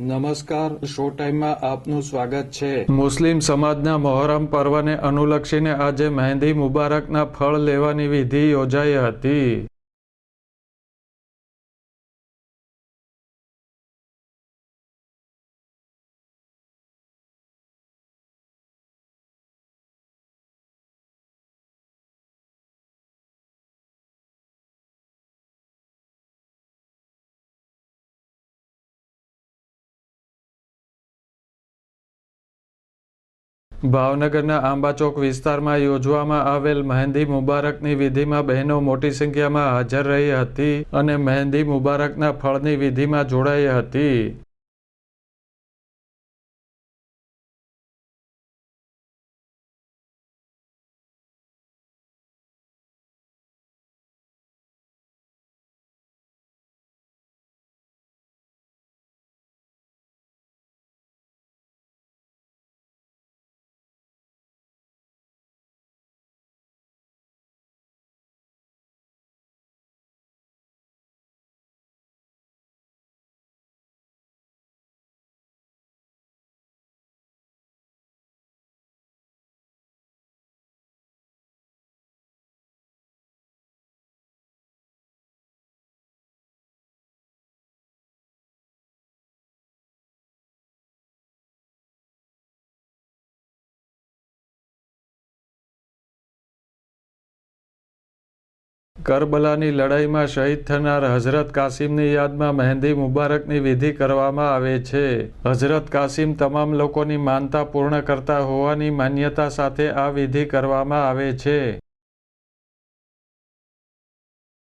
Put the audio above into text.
નમસ્કાર શો ટાઈમમાં આપનું સ્વાગત છે. મુસ્લિમ સમાજના મોહરમ પર્વને અનુલક્ષીને આજે મહેંદી મુબારકના ફળ લેવાની વિધિ યોજાઈ હતી. ભાવનગરના આંબાચોક વિસ્તારમાં યોજવામાં આવેલ મહેંદી મુબારકની વિધિમાં બહેનો મોટી સંખ્યામાં હાજર રહી હતી અને મહેંદી મુબારકના ફળની વિધિમાં જોડાઈ હતી. કરબલાની લડાઈમાં શહીદ થનાર હઝરત કાસિમની યાદમાં મહેંદી મુબારકની વિધિ કરવામાં આવે છે. હઝરત કાસિમ તમામ લોકોની માનતા પૂર્ણ કરતા હોવાની માન્યતા સાથે આ વિધિ કરવામાં આવે છે.